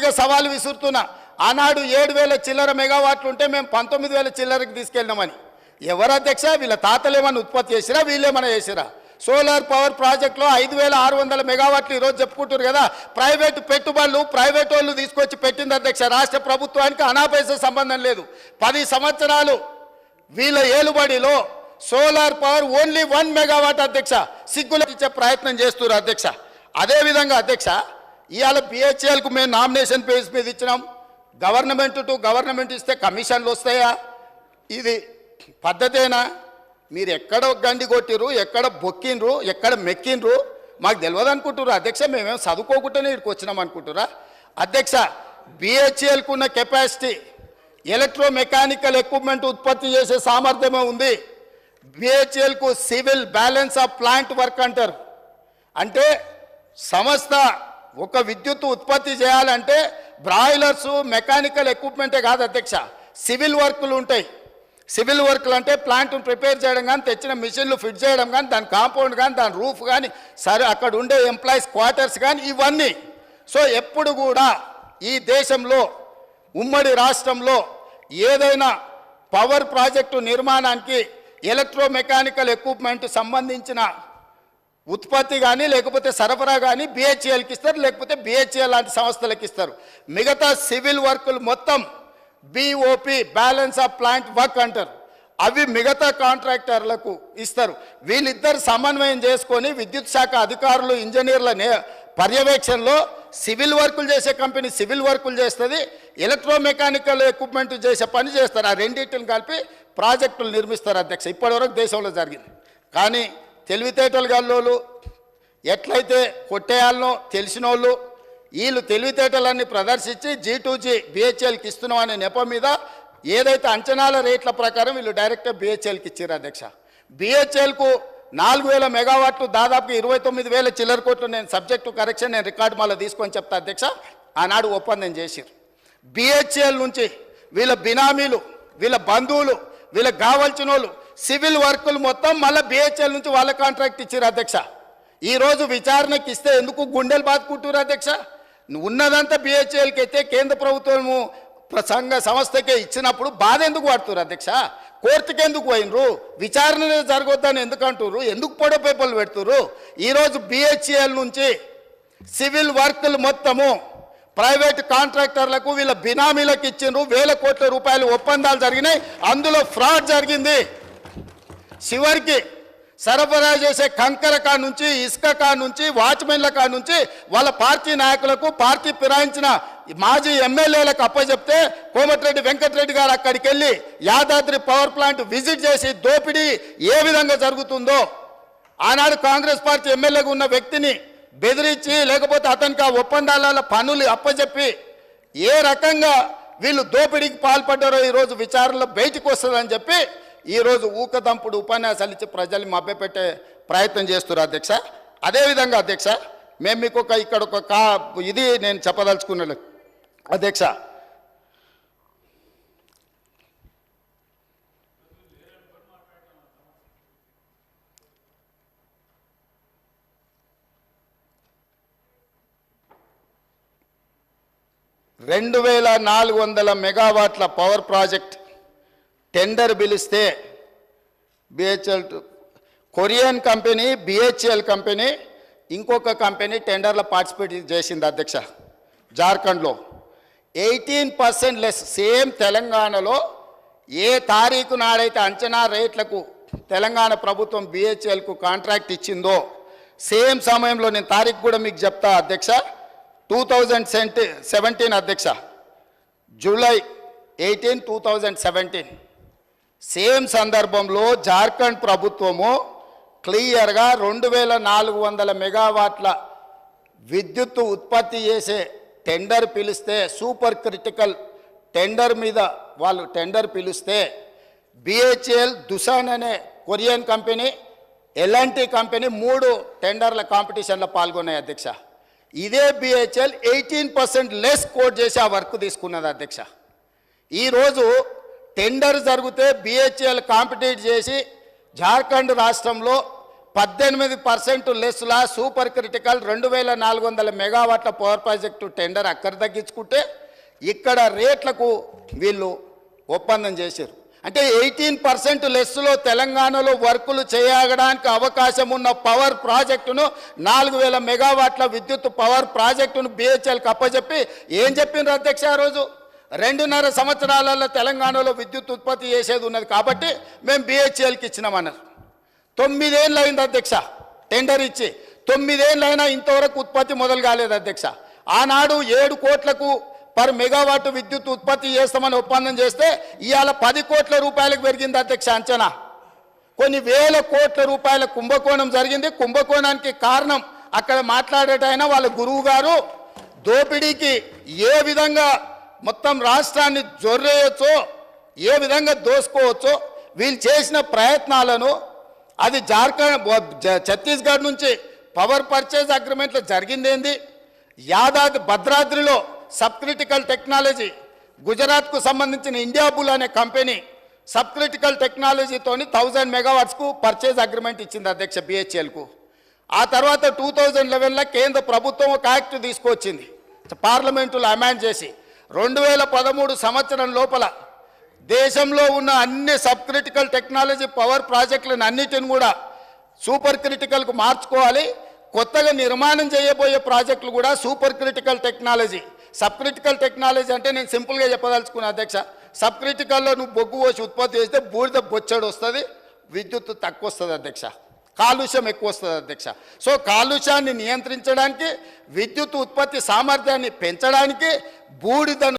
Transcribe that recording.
పూర్తిగా సవాలు విసురుతున్నా. ఆనాడు ఏడు వేల చిల్లర మెగావాట్లు ఉంటే మేము పంతొమ్మిది వేల చిల్లరకి తీసుకెళ్ళినామని. ఎవరు అధ్యక్ష? వీళ్ళ తాతలేమన్నా ఉత్పత్తి చేసిరా? వీళ్ళేమైనా చేసిరా? సోలార్ పవర్ ప్రాజెక్టులో ఐదు వేల ఆరు వందల మెగావాట్లు ఈరోజు చెప్పుకుంటారు కదా. ప్రైవేటు పెట్టుబడులు ప్రైవేట్ వాళ్ళు తీసుకొచ్చి పెట్టింది అధ్యక్ష. రాష్ట్ర ప్రభుత్వానికి అనాపేస సంబంధం లేదు. పది సంవత్సరాలు వీళ్ళ ఏలుబడిలో solar power only one megawatt అధ్యక్ష. సిగ్గులు ఇచ్చే ప్రయత్నం చేస్తున్నారు అధ్యక్ష. అదేవిధంగా అధ్యక్ష ఇవాళ బిహెచ్ఎల్కు మేము నామినేషన్ పేజ్ మీద ఇచ్చినాం. గవర్నమెంట్ టు గవర్నమెంట్ ఇస్తే కమిషన్లు వస్తాయా? ఇది పద్ధతేనా? మీరు ఎక్కడ గండి కొట్టిర్రు ఎక్కడ బొక్కిండ్రు ఎక్కడ మెక్కిండ్రు? మాకు తెలియదు అనుకుంటున్నారు అధ్యక్ష మేమేం చదువుకోకుండానే ఇక్కడికి వచ్చినాం అనుకుంటురా అధ్యక్ష బిహెచ్ఎల్కు ఉన్న కెపాసిటీ ఎలక్ట్రో మెకానికల్ ఎక్విప్మెంట్ ఉత్పత్తి చేసే సామర్థ్యమే ఉంది. బిహెచ్ఎల్కు civil balance of plant work అంటారు. అంటే సంస్థ ఒక విద్యుత్ ఉత్పత్తి చేయాలంటే బ్రాయిలర్స్ మెకానికల్ ఎక్విప్మెంటే కాదు అధ్యక్ష. సివిల్ వర్కులు ఉంటాయి. సివిల్ వర్క్లు అంటే ప్లాంట్ ప్రిపేర్ చేయడం కానీ తెచ్చిన మిషన్లు ఫిట్ చేయడం కానీ దాని కాంపౌండ్ కానీ దాని రూఫ్ కానీ సరే అక్కడ ఉండే ఎంప్లాయీస్ క్వార్టర్స్ కానీ ఇవన్నీ. సో ఎప్పుడు కూడా ఈ దేశంలో ఉమ్మడి రాష్ట్రంలో ఏదైనా పవర్ ప్రాజెక్టు నిర్మాణానికి ఎలక్ట్రో మెకానికల్ ఎక్విప్మెంట్ సంబంధించిన ఉత్పత్తి కానీ లేకపోతే సరఫరా కానీ బిహెచ్ఎల్కి ఇస్తారు లేకపోతే బిహెచ్ఎల్ లాంటి సంస్థలకు ఇస్తారు. మిగతా సివిల్ వర్కులు మొత్తం BOP balance of plant work అంటారు. అవి మిగతా కాంట్రాక్టర్లకు ఇస్తారు. వీళ్ళిద్దరు సమన్వయం చేసుకొని విద్యుత్ శాఖ అధికారులు ఇంజనీర్ల పర్యవేక్షణలో సివిల్ వర్కులు చేసే కంపెనీ సివిల్ వర్కులు చేస్తుంది. ఎలక్ట్రో మెకానికల్ ఎక్విప్మెంట్ చేసే పని చేస్తారు. ఆ రెండింటిని కలిపి ప్రాజెక్టులు నిర్మిస్తారు అధ్యక్ష. ఇప్పటివరకు దేశంలో జరిగింది. కానీ తెలివితేటలు గల్లోళ్ళు ఎట్లయితే కొట్టేయాలనో తెలిసిన వాళ్ళు వీళ్ళు తెలివితేటలన్నీ ప్రదర్శించి జీ టూ జీ బిహెచ్ఎల్కి ఇస్తున్నాం అనే నెపం మీద ఏదైతే అంచనాల రేట్ల ప్రకారం వీళ్ళు డైరెక్ట్గా బిహెచ్ఎల్కి ఇచ్చారు అధ్యక్ష. బిహెచ్ఎల్కు నాలుగు వేల మెగావాట్లు దాదాపు ఇరవై తొమ్మిది వేల చిల్లర కోట్లు నేను సబ్జెక్టు కరెక్షన్ నేను రికార్డు మళ్ళీ తీసుకొని చెప్తా అధ్యక్ష. ఆనాడు ఒప్పందం చేసిరు బిహెచ్ఎల్ నుంచి వీళ్ళ బినామీలు వీళ్ళ బంధువులు వీళ్ళకి కావాల్సిన వాళ్ళు సివిల్ వర్కులు మొత్తం మళ్ళీ బిహెచ్ఎల్ నుంచి వాళ్ళ కాంట్రాక్ట్ ఇచ్చారు అధ్యక్ష. ఈరోజు విచారణకి ఇస్తే ఎందుకు గుండెలు బాదుకుంటారు అధ్యక్ష? ఉన్నదంతా బిహెచ్ఎల్కి అయితే కేంద్ర ప్రభుత్వము సంఘ సంస్థకే ఇచ్చినప్పుడు బాధ ఎందుకు పడుతున్నారు అధ్యక్ష? కోర్టుకి ఎందుకు పోయినరు విచారణ జరగొద్దని ఎందుకు అంటున్నారు ఎందుకు పొడో పేపర్లు పెడుతున్నారు ఈరోజు బిహెచ్ఎల్ నుంచి సివిల్ వర్కులు మొత్తము ప్రైవేట్ కాంట్రాక్టర్లకు వీళ్ళ బినామీలకు ఇచ్చిండ్రు వేల కోట్ల రూపాయలు ఒప్పందాలు జరిగినాయి. అందులో ఫ్రాడ్ జరిగింది. చివరికి సరఫరా చేసే కంకర కా నుంచి ఇసుక కా నుంచి వాచ్మెన్ల కా నుంచి వాళ్ళ పార్టీ నాయకులకు పార్టీ ఫిరాయించిన మాజీ ఎమ్మెల్యేలకు అప్పచెప్తే కోమటిరెడ్డి వెంకటరెడ్డి గారు అక్కడికి వెళ్ళి యాదాద్రి పవర్ ప్లాంట్ విజిట్ చేసి దోపిడీ ఏ విధంగా జరుగుతుందో ఆనాడు కాంగ్రెస్ పార్టీ ఎమ్మెల్యేగా ఉన్న వ్యక్తిని బెదిరించి లేకపోతే అతనికి ఆ ఒప్పందాల పనులు అప్పచెప్పి ఏ రకంగా వీళ్ళు దోపిడీకి పాల్పడ్డారో ఈరోజు విచారణలో బయటకు వస్తుందని చెప్పి ఈరోజు ఊకదంపుడు ఉపన్యాసాలు ఇచ్చి ప్రజల్ని మభ్యపెట్టే ప్రయత్నం చేస్తున్నారు అధ్యక్ష. అదేవిధంగా అధ్యక్ష మేము మీకు ఒక ఇక్కడ ఒక కా ఇది నేను చెప్పదలుచుకున్నాను అధ్యక్ష. రెండు వేల నాలుగు వందల మెగావాట్ల పవర్ ప్రాజెక్ట్ టెండర్ పిలిస్తే BHEL Korean company BHEL company ఇంకొక కంపెనీ టెండర్లో పార్టిసిపేట్ చేసింది అధ్యక్ష జార్ఖండ్లో. ఎయిటీన్ పర్సెంట్ లెస్ సేమ్ తెలంగాణలో ఏ తారీఖు నాడైతే అంచనా రేట్లకు తెలంగాణ ప్రభుత్వం బిహెచ్ఎల్కు కాంట్రాక్ట్ ఇచ్చిందో సేమ్ సమయంలో నేను తారీఖు కూడా మీకు చెప్తా అధ్యక్ష టూ థౌజండ్ సెంటీ సెవెంటీన్ అధ్యక్ష July eighteen two thousand seventeen same సందర్భంలో జార్ఖండ్ ప్రభుత్వము క్లియర్గా రెండు వేల నాలుగు వందల మెగావాట్ల విద్యుత్తు ఉత్పత్తి చేసే టెండర్ పిలిస్తే సూపర్ క్రిటికల్ టెండర్ మీద వాళ్ళు టెండర్ పిలిస్తే బిహెచ్ఎల్ దుసాన్ అనే కొరియన్ కంపెనీ ఎల్ఎన్టీ కంపెనీ మూడు టెండర్ల కాంపిటీషన్లో పాల్గొన్నాయి అధ్యక్ష. ఇదే BHEL eighteen percent less quote చేసి ఆ వర్క్ తీసుకున్నది అధ్యక్ష. ఈరోజు టెండర్ జరిగితే బిహెచ్ఎల్ కాంపిటీట్ చేసి జార్ఖండ్ రాష్ట్రంలో పద్దెనిమిది పర్సెంట్ లెస్లా సూపర్ క్రిటికల్ రెండు వేల నాలుగు వందల మెగావాట్ల పవర్ ప్రాజెక్టు టెండర్ అక్కడ తగ్గించుకుంటే ఇక్కడ రేట్లకు వీళ్ళు ఒప్పందం చేశారు. అంటే ఎయిటీన్ పర్సెంట్ లెస్లో తెలంగాణలో వర్కులు చేయడానికి అవకాశం ఉన్న పవర్ ప్రాజెక్టును నాలుగు వేల మెగావాట్ల విద్యుత్ పవర్ ప్రాజెక్టును బిహెచ్ఎల్కి అప్పచెప్పి ఏం చెప్పిండ్రు అధ్యక్ష ఆ రోజు? రెండున్నర సంవత్సరాలలో తెలంగాణలో విద్యుత్ ఉత్పత్తి చేసేది ఉన్నది కాబట్టి మేము బిహెచ్ఎల్కి ఇచ్చినామన్నారు. తొమ్మిదేళ్ళు అయింది అధ్యక్ష టెండర్ ఇచ్చి. తొమ్మిదేళ్ళైనా ఇంతవరకు ఉత్పత్తి మొదలు కాలేదు అధ్యక్ష. ఆనాడు ఏడు కోట్లకు పర్ మెగావాట్ విద్యుత్ ఉత్పత్తి చేస్తామని ఒప్పందం చేస్తే ఇవాళ పది కోట్ల రూపాయలకు పెరిగింది అధ్యక్ష అంచనా. కొన్ని వేల కోట్ల రూపాయల కుంభకోణం జరిగింది. కుంభకోణానికి కారణం అక్కడ మాట్లాడేటైనా వాళ్ళ గురువు గారు దోపిడీకి ఏ విధంగా మొత్తం రాష్ట్రాన్ని జొర్రేయచ్చో ఏ విధంగా దోసుకోవచ్చో వీళ్ళు చేసిన ప్రయత్నాలను అది జార్ఖండ్ ఛత్తీస్గఢ్ నుంచి పవర్ పర్చేజ్ అగ్రిమెంట్లో జరిగిందేంది? యాదాద్రి భద్రాద్రిలో సబ్ క్రిటికల్ టెక్నాలజీ గుజరాత్కు సంబంధించిన ఇండియా బుల్ అనే కంపెనీ సబ్ క్రిటికల్ టెక్నాలజీతోని థౌజండ్ మెగావాట్స్కు పర్చేజ్ అగ్రిమెంట్ ఇచ్చింది అధ్యక్ష బిహెచ్ఎల్కు ఆ తర్వాత టూ థౌజండ్ లెవెన్లో కేంద్ర ప్రభుత్వం ఒక యాక్ట్ తీసుకొచ్చింది. పార్లమెంటులో అమెండ్ చేసి. రెండు వేల పదమూడు సంవత్సరం లోపల దేశంలో ఉన్న అన్ని సబ్ క్రిటికల్ టెక్నాలజీ పవర్ ప్రాజెక్టులను అన్నిటిని కూడా సూపర్ క్రిటికల్కు మార్చుకోవాలి. కొత్తగా నిర్మాణం చేయబోయే ప్రాజెక్టులు కూడా super critical technology. Sub critical technology అంటే నేను సింపుల్గా చెప్పదలుచుకున్న అధ్యక్ష సబ్ క్రిటికల్లో నువ్వు బొగ్గు పోసి ఉత్పత్తి చేస్తే బూడిద బొచ్చడు వస్తుంది విద్యుత్ తక్కువ వస్తుంది అధ్యక్ష. కాలుష్యం ఎక్కువ వస్తుంది అధ్యక్ష. సో కాలుష్యాన్ని నియంత్రించడానికి విద్యుత్ ఉత్పత్తి సామర్థ్యాన్ని పెంచడానికి బూడిదను